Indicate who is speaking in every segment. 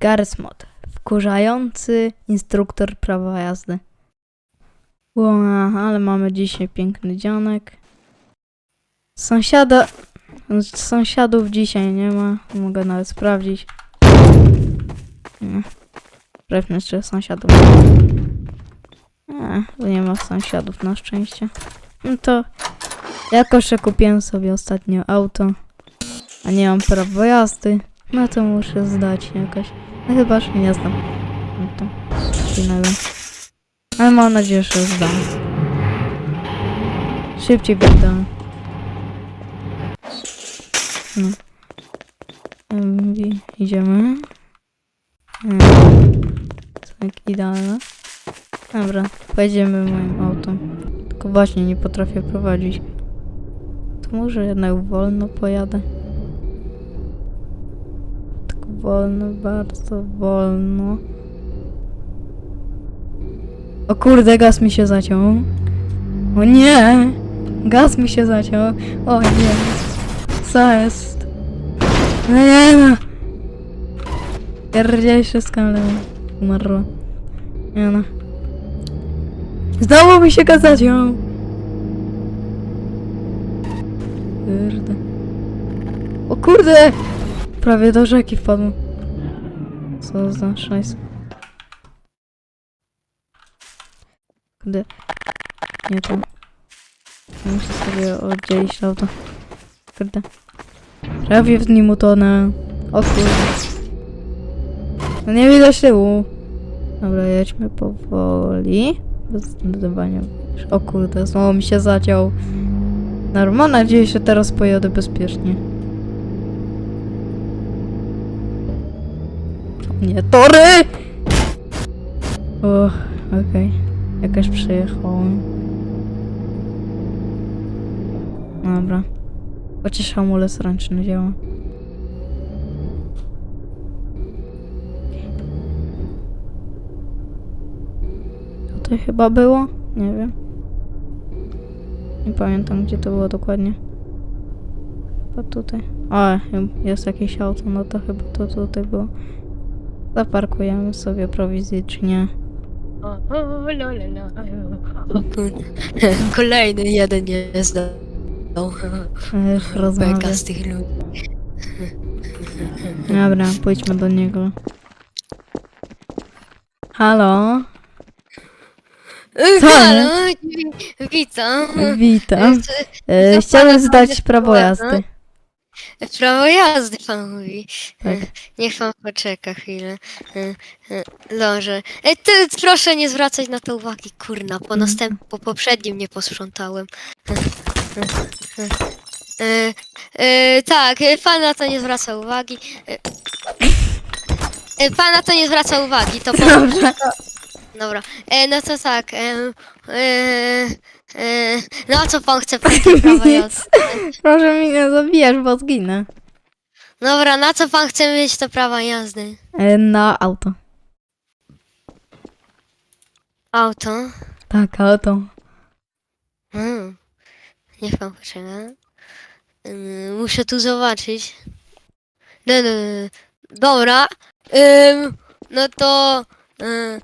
Speaker 1: Garys Mod. Wkurzający instruktor prawa jazdy. Ło, ale mamy dzisiaj piękny dzionek. Sąsiada... Sąsiadów dzisiaj nie ma. Mogę nawet sprawdzić. Nie. Pewnie, czy sąsiadów. Nie, nie ma sąsiadów na szczęście. No to jako, że kupiłem sobie ostatnio auto, a nie mam prawa jazdy, no to muszę zdać jakoś. No chyba, że nie znam. No to innego. Ale mam nadzieję, że zdam. Szybciej będę. No. I- Idziemy. Em, Tak, idealne. Dobra, pojedziemy moim autem. Tylko właśnie nie potrafię prowadzić. To może jednak wolno pojadę. Wolno, bardzo wolno. O kurde, gaz mi się zaciął. O nie! Gaz mi się zaciął. O nie. Co jest? No nie no. Pierdziejszy skale. Umarła. Nie no. Znowu mi się gaz zaciął. Kurde. O kurde! Prawie do rzeki wpadłem. Co za szajs. Kurde. Nie to. Muszę sobie oddzielić auto. Kurde. Prawie w nim utonę. O kurde. No nie widać tyłu. Dobra, jedźmy powoli. Bez zdecydowania. O kurde, znowu mi się zaciął. Dobra, mam nadzieję, że teraz pojadę bezpiecznie. Nie, tory! O, okej. Jakaś przejechałem. Dobra. Chociaż hamulec ręczny działa. To chyba było? Nie wiem. Nie pamiętam gdzie to było dokładnie. Chyba tutaj. O, jest jakieś auto, no to chyba to tutaj było. Zaparkujemy sobie
Speaker 2: kurde. Kolejny jeden nie zdał.
Speaker 1: Ech.
Speaker 2: Beka z tych ludzi.
Speaker 1: Dobra, pójdźmy do niego. Halo? Co?
Speaker 2: Halo, wi- witam.
Speaker 1: Witam. E, chciałem zdać prawo jazdy.
Speaker 2: Prawo jazdy pan mówi.
Speaker 1: Tak.
Speaker 2: Niech pan poczeka chwilę. E, e, Dobrze. E, ty, proszę nie zwracać na to uwagi, kurna. Po następ, po poprzednim nie posprzątałem. E, e, e, e, tak, e, pan na to nie zwraca uwagi. E, e, pan na to nie zwraca uwagi, to po,
Speaker 1: Dobrze.
Speaker 2: Dobra, e, no to tak. E, e, e, no a co pan chce pan te prawa jazdy?
Speaker 1: Nic. Proszę mnie nie zabijać, bo zginę.
Speaker 2: Dobra, na co pan chce mieć to prawa jazdy?
Speaker 1: E, na auto.
Speaker 2: Auto?
Speaker 1: Tak, auto.
Speaker 2: Hmm. Niech pan poczeka. Ym, muszę tu zobaczyć. No, no, no. Dobra. Ym, no to. Ym,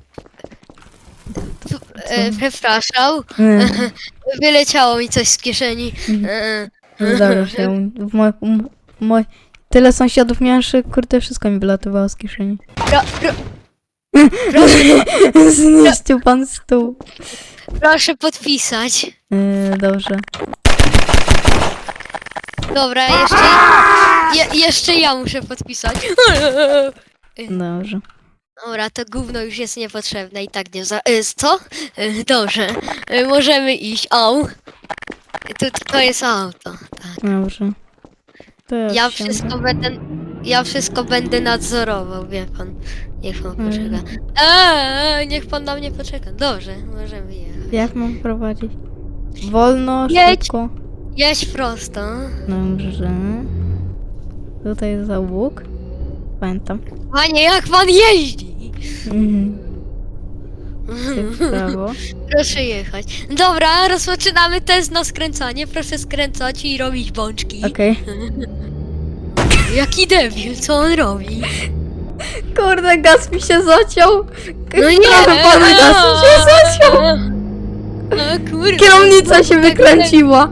Speaker 2: e, przepraszam.
Speaker 1: E,
Speaker 2: Wyleciało mi coś z kieszeni. E,
Speaker 1: Zdarza się. W moj, w moj... Tyle sąsiadów miałem, że kurde wszystko mi wylatywało z kieszeni.
Speaker 2: pro, pro,
Speaker 1: Zniszczył pan stół.
Speaker 2: proszę podpisać.
Speaker 1: E, dobrze.
Speaker 2: Dobra, jeszcze. Je, jeszcze ja muszę podpisać.
Speaker 1: Dobrze.
Speaker 2: Dobra, to gówno już jest niepotrzebne i tak nie za... Y, co? Y, dobrze, y, możemy iść. Au. Tu, to jest auto. Tak.
Speaker 1: Dobrze. To
Speaker 2: Ja wszystko będę... Ja wszystko będę nadzorował, wie pan. Niech pan
Speaker 1: Mm.
Speaker 2: poczeka. Eee, niech pan na mnie poczeka. Dobrze, możemy jechać.
Speaker 1: Jak mam prowadzić? Wolno,
Speaker 2: Jedź.
Speaker 1: szybko.
Speaker 2: Jedź prosto.
Speaker 1: Dobrze. Tutaj za łuk. Pamiętam.
Speaker 2: Panie, jak pan jeździ?
Speaker 1: Mhm. Ty w prawo.
Speaker 2: Proszę jechać. Dobra, rozpoczynamy test na skręcanie. Proszę skręcać i robić bączki.
Speaker 1: Okej.
Speaker 2: Jaki debil, co on robi?
Speaker 1: Kurde, gaz mi się zaciął.
Speaker 2: No nie!
Speaker 1: Pana, gaz mi się zaciął.
Speaker 2: No kurde.
Speaker 1: Kierownica się wykręciła.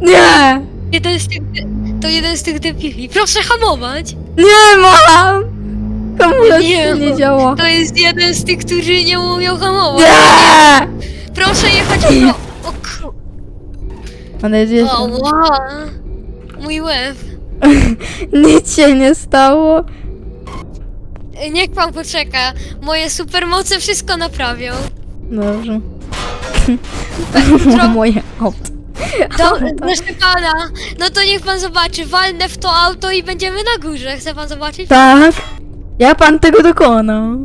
Speaker 1: Nie!
Speaker 2: Jeden z tych, to jeden z tych debili. Proszę hamować!
Speaker 1: Nie mam! Hamulec
Speaker 2: Nie.
Speaker 1: nie działa.
Speaker 2: To jest jeden z tych, którzy nie umią hamować.
Speaker 1: Nie!
Speaker 2: Proszę jechać pro... O ku...
Speaker 1: On jedzie.
Speaker 2: O, wow. Mój łeb.
Speaker 1: Nic się nie stało.
Speaker 2: Niech pan poczeka. Moje supermoce wszystko naprawią.
Speaker 1: Dobrze. Moje auto.
Speaker 2: Do, proszę pana, no to niech pan zobaczy. Walnę w to auto i będziemy na górze. Chce pan zobaczyć?
Speaker 1: Tak. Ja pan tego dokonał.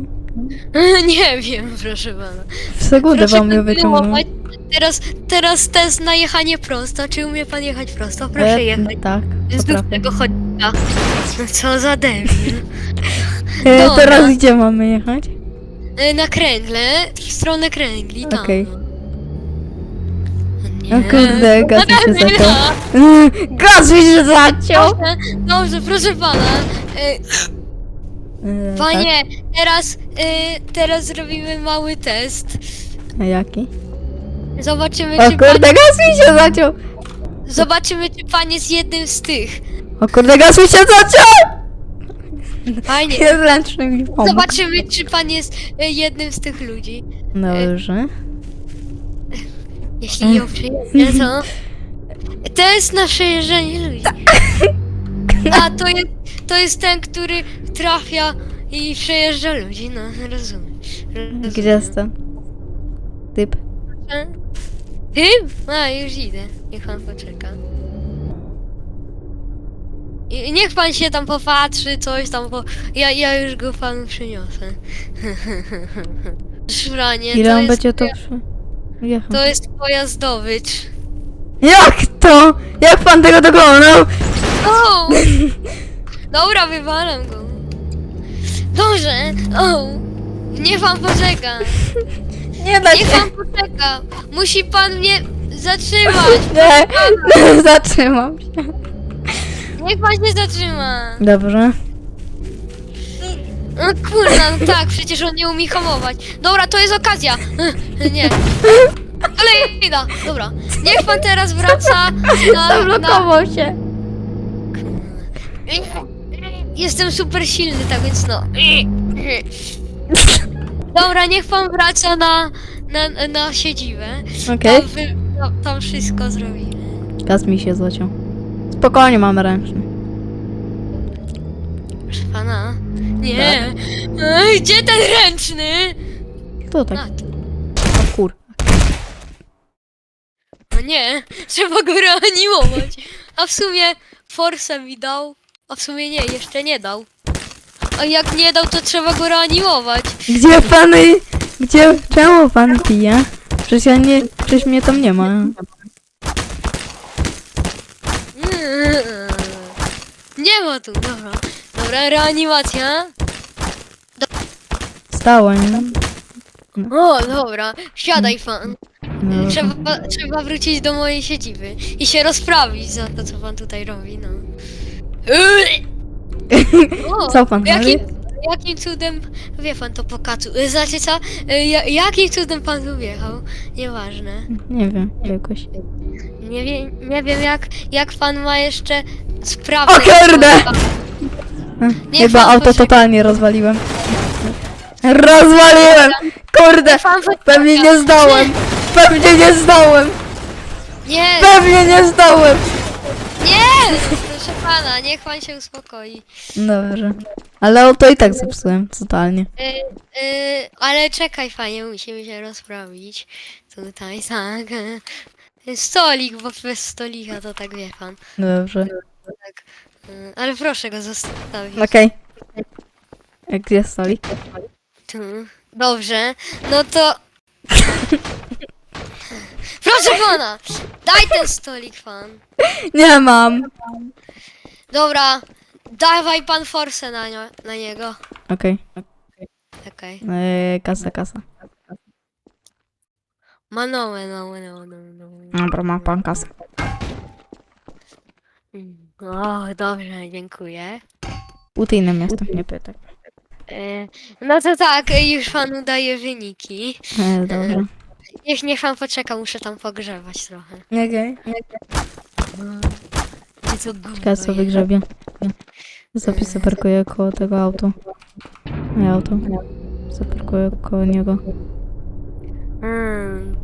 Speaker 2: Nie wiem, proszę pana.
Speaker 1: W sekundę
Speaker 2: Proszę
Speaker 1: wam je wyciągnął.
Speaker 2: Teraz, teraz test na jechanie prosto. Czy umie pan jechać prosto? Proszę
Speaker 1: E,
Speaker 2: jechać.
Speaker 1: Tak.
Speaker 2: Znów
Speaker 1: potrafię.
Speaker 2: tego chodnika. No Co za debil.
Speaker 1: E,
Speaker 2: Dobra.
Speaker 1: teraz gdzie mamy jechać?
Speaker 2: Y, Na kręgle, w stronę kręgli, tam.
Speaker 1: Okej.
Speaker 2: Nie.
Speaker 1: O kurde, gaz mi się
Speaker 2: No,
Speaker 1: zaciął. Gaz mi się zaciął!
Speaker 2: Dobrze, dobrze, proszę pana. Y,
Speaker 1: E,
Speaker 2: Panie, teraz, y, teraz zrobimy mały test.
Speaker 1: Tak. A jaki?
Speaker 2: Zobaczymy,
Speaker 1: O
Speaker 2: czy pan,
Speaker 1: kurde, gaz mi się zaciął!
Speaker 2: zobaczymy, czy pan jest jednym z tych.
Speaker 1: O kurde, gaz mi się zaciął!
Speaker 2: Panie,
Speaker 1: Jest ręczny mi pomógł.
Speaker 2: zobaczymy, czy pan jest y, jednym z tych ludzi.
Speaker 1: Dobrze.
Speaker 2: Jeśli ją przyjedzie, to... To jest na przejeżdżanie ludzi. A to jest, to jest ten, który trafia i przejeżdża ludzi, no rozumiem. rozumiem.
Speaker 1: Ten? Typ.
Speaker 2: Ty? A, już idę. Niech pan poczeka. I niech pan się tam popatrzy, coś tam, bo ja, ja już go panu przyniosę. Szranie,
Speaker 1: Ile
Speaker 2: to
Speaker 1: on
Speaker 2: jest,
Speaker 1: będzie to
Speaker 2: poja-
Speaker 1: przy... Jechał.
Speaker 2: to jest pojazdowicz.
Speaker 1: Jak to? Jak pan tego dokonał?
Speaker 2: O! Dobra, wywalam go. Dobrze. O! Niech pan poczeka.
Speaker 1: Nie da
Speaker 2: Niech
Speaker 1: się.
Speaker 2: pan poczeka. Musi pan mnie zatrzymać.
Speaker 1: Nie, zatrzymam się.
Speaker 2: Niech pan się zatrzyma.
Speaker 1: Dobrze.
Speaker 2: No kurna, no tak, przecież on nie umie hamować. Dobra, to jest okazja. Nie. Kolejna. Dobra. Niech pan teraz wraca na... na...
Speaker 1: Zablokował się.
Speaker 2: Jestem super silny, tak więc no. Dobra, niech pan wraca na, na, na siedzibę.
Speaker 1: Okej.
Speaker 2: Tam, wy, tam, tam wszystko zrobimy.
Speaker 1: Gaz mi się zaciął. Spokojnie, mamy ręczny.
Speaker 2: Proszę pana. Nie. Ej, Gdzie ten ręczny?
Speaker 1: To tak.
Speaker 2: A, tu.
Speaker 1: O kur...
Speaker 2: No nie, trzeba go reanimować. A w sumie Force mi dał. A w sumie nie, jeszcze nie dał. A jak nie dał, to trzeba go reanimować.
Speaker 1: Gdzie pan... y- Gdzie... Czemu pan pije? Przecież ja nie... Przecież mnie tam nie ma.
Speaker 2: Nie ma tu, dobra. Dobra, reanimacja.
Speaker 1: Stałem.
Speaker 2: O, dobra, siadaj fan.
Speaker 1: No.
Speaker 2: Trzeba, trzeba wrócić do mojej siedziby i się rozprawić za to, co pan tutaj robi, no. O,
Speaker 1: Co pan
Speaker 2: jakim, jakim cudem, wie pan to po kacu, Y, znaczy co, Y, ja, jakim cudem pan tu wjechał? Nieważne.
Speaker 1: Nie wiem, jakoś.
Speaker 2: Nie wiem, nie wiem jak, jak pan ma jeszcze sprawę.
Speaker 1: O kurde!
Speaker 2: Nie
Speaker 1: Chyba
Speaker 2: pan
Speaker 1: auto
Speaker 2: poczeka.
Speaker 1: totalnie rozwaliłem. Rozwaliłem! Kurde!
Speaker 2: Pan poczeka.
Speaker 1: Pewnie nie zdałem! Pewnie nie zdałem!
Speaker 2: Nie,
Speaker 1: Pewnie nie zdałem!
Speaker 2: nie! Proszę pana, niech pan się uspokoi.
Speaker 1: Dobrze. Ale auto i tak zepsułem totalnie.
Speaker 2: Y, y, ale czekaj panie, musimy się rozprawić. Tutaj tak. y, Stolik, bo bez stolika to tak wie pan.
Speaker 1: Dobrze.
Speaker 2: Tak. y, Ale proszę go zostawić.
Speaker 1: Okej. Jak gdzie stoli?
Speaker 2: Tu. Dobrze, no to... Proszę pana! Daj ten stolik pan.
Speaker 1: Nie mam!
Speaker 2: Dobra, dawaj pan forsę na, nio- na niego.
Speaker 1: Okej.
Speaker 2: Okej.
Speaker 1: Eee, kasa, kasa.
Speaker 2: Manołę, no, no, no, no.
Speaker 1: Dobra, ma pan kasę.
Speaker 2: Mm. O, dobrze, dziękuję.
Speaker 1: Utyjnym jestem, nie pytaj.
Speaker 2: E, No to tak, e, już panu daję wyniki.
Speaker 1: E, dobrze.
Speaker 2: Niech, niech pan poczeka, muszę tam pogrzebać trochę.
Speaker 1: Okej.
Speaker 2: Gdzie to gówno
Speaker 1: Ciekawe co
Speaker 2: jest?
Speaker 1: wygrzebie. Zapisy parkuję koło tego auto. Moje auto. Zaparkuję koło niego.
Speaker 2: Mm.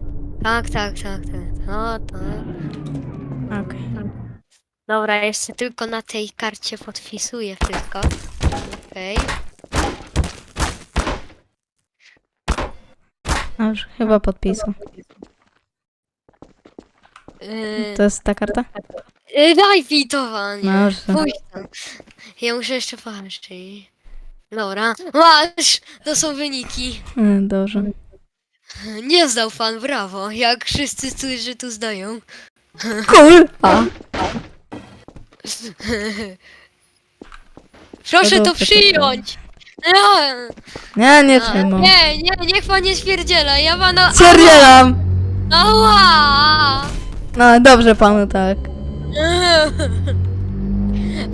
Speaker 2: Tak, tak, tak, tak. No, tak.
Speaker 1: Okej.
Speaker 2: Dobra, jeszcze tylko na tej karcie podpisuję wszystko. Okej.
Speaker 1: Dobrze, chyba podpisał.
Speaker 2: Yy,
Speaker 1: To jest ta karta?
Speaker 2: yy, daj pitowanie.
Speaker 1: Dobrze.
Speaker 2: Pójdź tam. Ja muszę jeszcze patrzeć. Dobra, masz! To są wyniki.
Speaker 1: E, Dobrze.
Speaker 2: Nie zdał pan, brawo. Jak wszyscy, którzy tu zdają.
Speaker 1: Cool! A,
Speaker 2: Proszę
Speaker 1: To
Speaker 2: przyjąć! No,
Speaker 1: nie, nie
Speaker 2: a,
Speaker 1: trzymam.
Speaker 2: nie, nie, niech pan nie spierdziela, ja pana...
Speaker 1: Stwierdzielam!
Speaker 2: Ała!
Speaker 1: No, dobrze panu tak.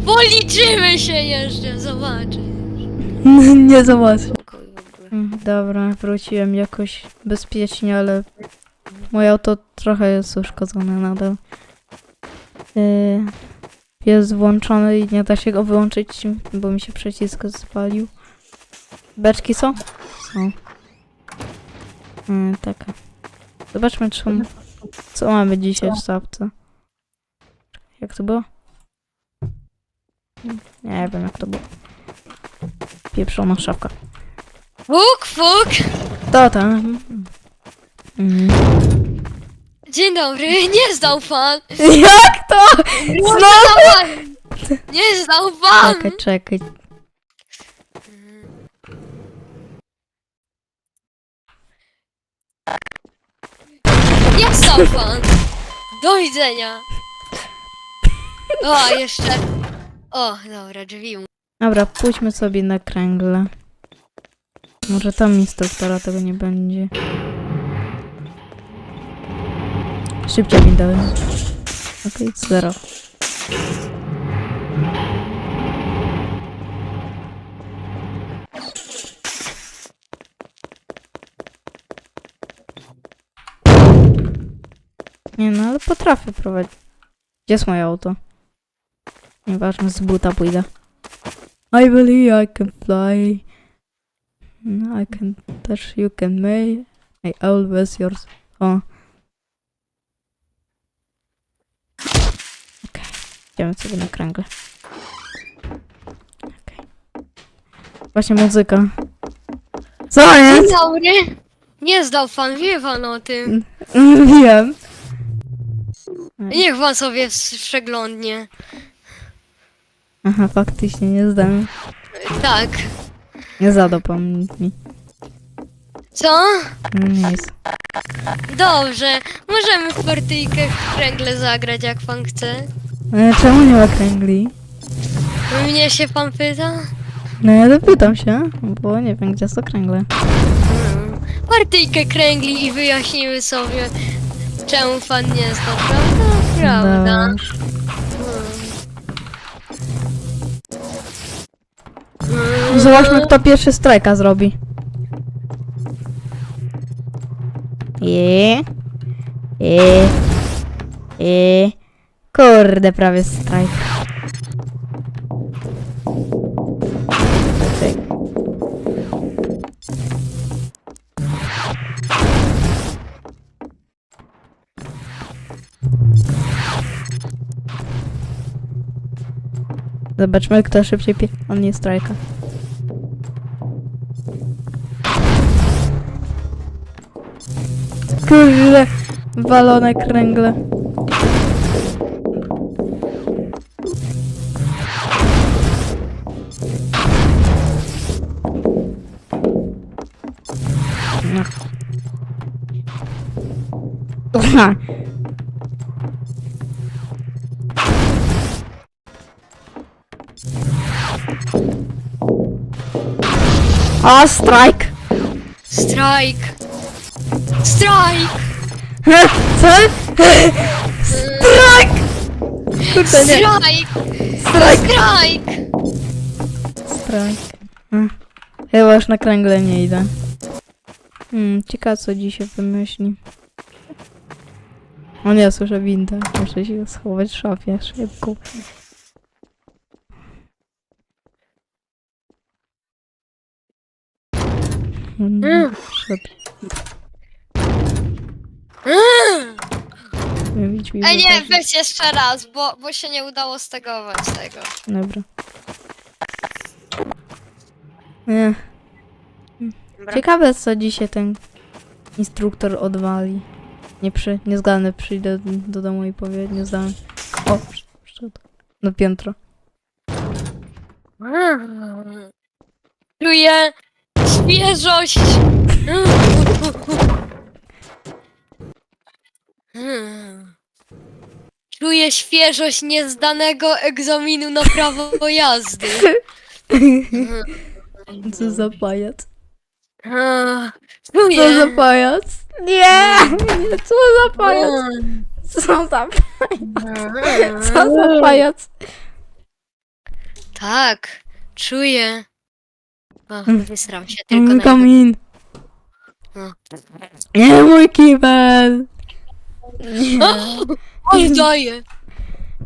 Speaker 2: Policzymy się jeszcze, zobaczysz.
Speaker 1: nie zobaczę. Mm, Dobra, wróciłem jakoś bezpiecznie, ale moje auto trochę jest uszkodzone nadal. Yy, jest włączony i nie da się go wyłączyć, bo mi się przycisk spalił. Beczki są? Są. Yy, tak. Zobaczmy, czy, co mamy dzisiaj w stawce. Jak to było? Nie wiem, jak to było. Pieprzona szafka.
Speaker 2: Fuk, fuk!
Speaker 1: To tam. Mm.
Speaker 2: Dzień dobry, nie zdał pan!
Speaker 1: Jak to? Znowu?
Speaker 2: Nie zdał pan!
Speaker 1: Czekaj, czekaj.
Speaker 2: Zdał pan! Do widzenia! O, jeszcze... O, dobra, drzwi. mu-
Speaker 1: Dobra, pójdźmy sobie na kręgle. Może tam instruktora tego nie będzie. Szybciej mi dałem. Okej, zero. Nie no, ale potrafię prowadzić. Gdzie jest moje auto? Nieważne, z buta pójdę. I believe I can fly. No, I can touch, you can make. I always yours. O. Okej, idziemy sobie na kręgle. Okej. Właśnie muzyka. Co
Speaker 2: Dzień
Speaker 1: jest?
Speaker 2: dobry! Nie zdał pan, wie pan o tym.
Speaker 1: Wiem.
Speaker 2: Niech pan sobie przeglądnie.
Speaker 1: Aha, faktycznie nie zdałem.
Speaker 2: Tak.
Speaker 1: Nie nic mi.
Speaker 2: Co?
Speaker 1: No nic.
Speaker 2: Dobrze. Możemy w partyjkę w kręgle zagrać, jak pan chce.
Speaker 1: Ale czemu nie ma kręgli?
Speaker 2: Mnie się pan pyta?
Speaker 1: No ja zapytam się, bo nie wiem gdzie są kręgle.
Speaker 2: Hmm. Partyjkę kręgli i wyjaśnimy sobie, czemu pan nie zna, prawda? Prawda.
Speaker 1: Dobrze.
Speaker 2: Hmm.
Speaker 1: Zobaczmy, kto pierwszy strajka zrobi. I. I. I. Kurde, prawie strajk. Zobaczmy, kto szybciej pie... On nie strajka. Kurde, walone kręgle. No. Aha. O, strajk!
Speaker 2: Strajk! Strajk!
Speaker 1: Co? Strajk! Kurde, nie.
Speaker 2: Strajk!
Speaker 1: Strajk!
Speaker 2: Strajk!
Speaker 1: Strajk. Mm. Chyba już na kręgle nie idę. Hmm, ciekawe co dzisiaj wymyśli. O nie, słyszę windę. Muszę się schować w szafie szybko. Mm,
Speaker 2: Mm.
Speaker 1: Szedł.
Speaker 2: Mm.
Speaker 1: Nie widz mi
Speaker 2: Ej, nie, weź jeszcze raz, bo, bo się nie udało stegować tego.
Speaker 1: Dobra. Nie.
Speaker 2: Dobra.
Speaker 1: Ciekawe co dzisiaj ten instruktor odwali. Nie przy, nie zgadnę, przyjdę do domu i powiem, nie zdałem. O, przy- przyszedł. No piętro.
Speaker 2: Czuję świeżość. Czuję świeżość niezdanego egzaminu na prawo jazdy.
Speaker 1: Co za pajac? Co za pajac? Nie! nie co za pajac? Co za pajac? Co za pajac?
Speaker 2: Tak, czuję.
Speaker 1: Mm.
Speaker 2: wysram się tylko
Speaker 1: Mój
Speaker 2: na
Speaker 1: kamin.
Speaker 2: No.
Speaker 1: Nie mój kibel! Nie,
Speaker 2: Oddaję.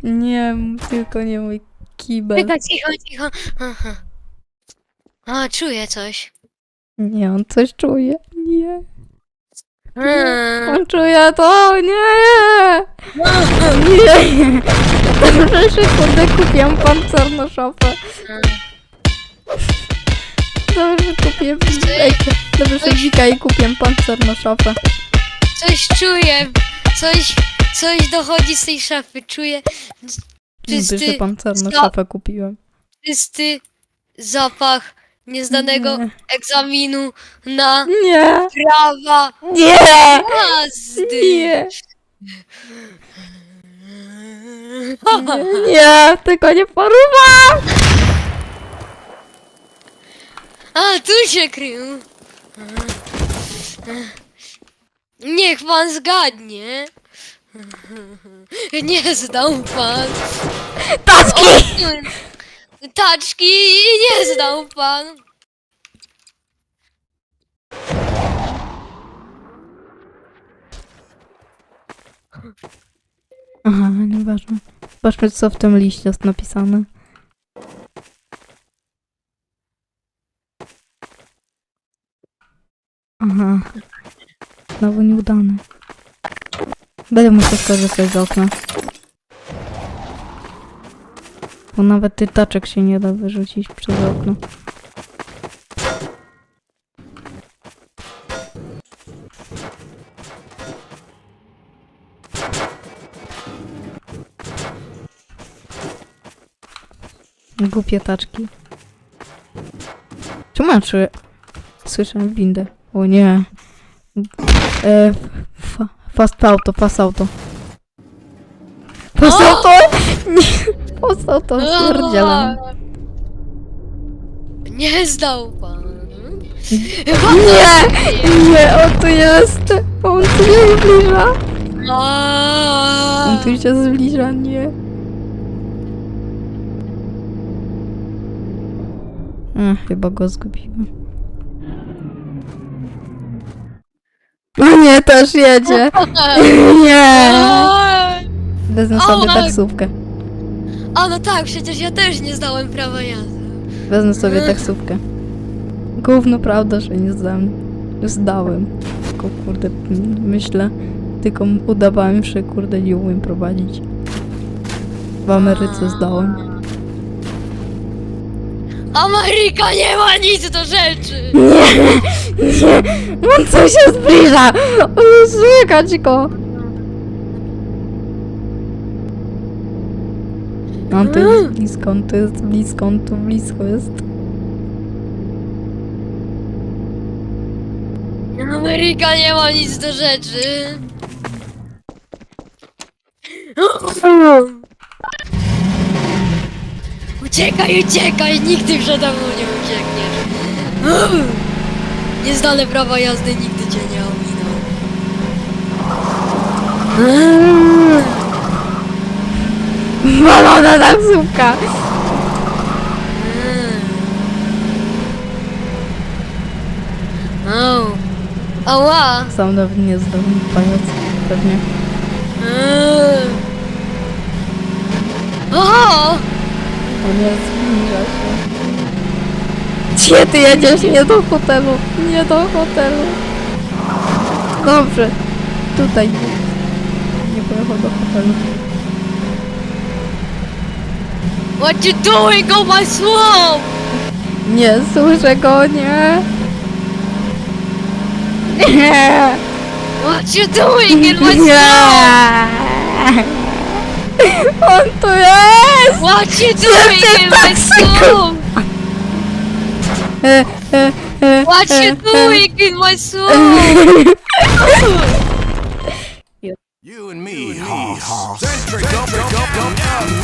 Speaker 1: nie, tylko nie mój kibel.
Speaker 2: Czekaj, cicho, cicho. Aha. A, czuję coś.
Speaker 1: Nie, on coś czuje. Nie.
Speaker 2: Mm.
Speaker 1: On czuje to, nie! Nie! Dobrze, że kurde kupiłem pancerną szafę. Dobrze, że kupiłem... Ej, Dobrze, że Wika i kupiłem pancerną szafę.
Speaker 2: Coś czuję. Coś, coś dochodzi z tej szafy. Czuję
Speaker 1: Dobrze, że
Speaker 2: czysty,
Speaker 1: pancerną
Speaker 2: Stop.
Speaker 1: szafę kupiłem.
Speaker 2: czysty zapach niezdanego
Speaker 1: Nie.
Speaker 2: egzaminu na
Speaker 1: Nie!
Speaker 2: prawa
Speaker 1: Nie!
Speaker 2: jazdy.
Speaker 1: Nie! Nie! Tylko nie poruwa!
Speaker 2: A, tu się krył. Niech pan zgadnie. Nie zdał pan.
Speaker 1: Taski!
Speaker 2: Taczki nie zdał pan.
Speaker 1: Aha, nieważne. Zobaczmy, co w tym liście jest napisane. Aha. Znowu nieudane. Będę musiał skorzystać z okna. Bo nawet ty taczek się nie da wyrzucić przez okno. Głupie taczki. Czemu ja. Słyszę windę. O nie. E, fa, fast auto, fast auto. Fast
Speaker 2: O!
Speaker 1: auto! Nie, fast auto, stwierdzielam.
Speaker 2: Nie zdał pan.
Speaker 1: Nie! Nie, on tu jest! On tu się zbliża!
Speaker 2: A.
Speaker 1: On tu się zbliża, nie. Ach, chyba go zgubiłem. O nie, też jedzie! Nie!
Speaker 2: A.
Speaker 1: Wezmę sobie
Speaker 2: Ała.
Speaker 1: taksówkę.
Speaker 2: A no tak, przecież ja też nie zdałem prawa jazdy.
Speaker 1: Wezmę sobie taksówkę. Gówno prawda, że nie zdałem. Zdałem. Tylko kurde, myślę. Tylko udawałem, że kurde nie umiem prowadzić. W Ameryce zdałem.
Speaker 2: Ameryka nie ma nic do rzeczy.
Speaker 1: Nie! Nie! On co się zbliża! O, Słychać go! On tu jest blisko, on tu jest blisko, on tu blisko jest.
Speaker 2: Ameryka nie ma nic do rzeczy. Uciekaj, uciekaj, nigdy przede mną nie uciekniesz. Niezdane prawa jazdy nigdy cię nie ominą.
Speaker 1: Walona taksówka!
Speaker 2: Ała!
Speaker 1: Sam nawet nie zdał pajac. Pewnie.
Speaker 2: Eee.
Speaker 1: Nie, zbliża się. Gdzie ty jedziesz? Nie do hotelu. Nie do hotelu. Dobrze. Tutaj. Nie pojechał do hotelu.
Speaker 2: What you doing on my swamp?
Speaker 1: Nie, słyszę go, nie. Nie.
Speaker 2: What you doing in my
Speaker 1: Nie. On tu jest!
Speaker 2: What you doing in my?
Speaker 1: E, e, e,
Speaker 2: What
Speaker 1: e,
Speaker 2: you
Speaker 1: e.
Speaker 2: doing in my swamp?
Speaker 3: You and me, Hoss. Go.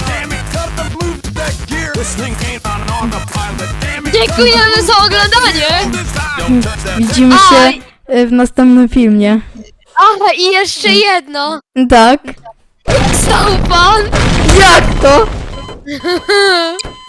Speaker 3: Damn it, cut the move that gear. This thing ain't on autopilot. Damn it.
Speaker 2: Dziękujemy za oglądanie!
Speaker 3: That.
Speaker 1: Widzimy
Speaker 2: Aj.
Speaker 1: się e, w następnym filmie.
Speaker 2: Aha, i jeszcze jedno!
Speaker 1: Tak.
Speaker 2: Stał pan!
Speaker 1: Jak to?